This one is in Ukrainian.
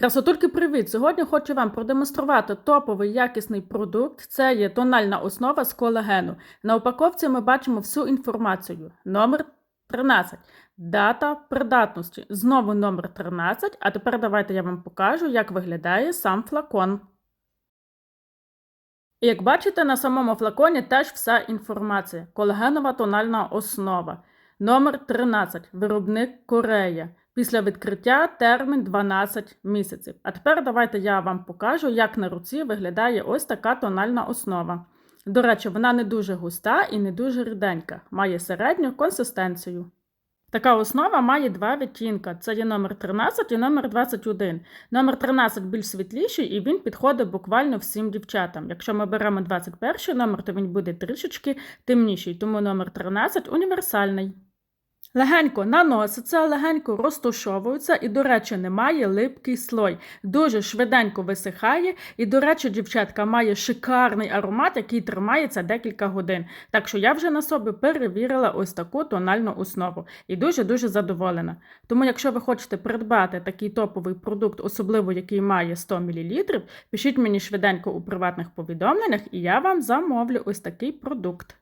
Красотульки, привіт! Сьогодні хочу вам продемонструвати топовий якісний продукт. Це є тональна основа з колагену. На упаковці ми бачимо всю інформацію. Номер 13. Дата придатності. Знову номер 13. А тепер давайте я вам покажу, як виглядає сам флакон. Як бачите, на самому флаконі теж вся інформація. Колагенова тональна основа. Номер 13. Виробник Корея. Після відкриття термін 12 місяців. А тепер давайте я вам покажу, як на руці виглядає ось така тональна основа. До речі, вона не дуже густа і не дуже ріденька, має середню консистенцію. Така основа має два відтінка. Це є номер 13 і номер 21. Номер 13 більш світліший і він підходить буквально всім дівчатам. Якщо ми беремо 21 номер, то він буде трішечки темніший, тому номер 13 універсальний. Легенько наноситься, легенько розтушовується і, до речі, немає липкий слой. Дуже швиденько висихає. І, до речі, дівчатка має шикарний аромат, який тримається декілька годин. Так що я вже на собі перевірила ось таку тональну основу і дуже-дуже задоволена. Тому, якщо ви хочете придбати такий топовий продукт, особливо який має 100 мл, пишіть мені швиденько у приватних повідомленнях, і я вам замовлю ось такий продукт.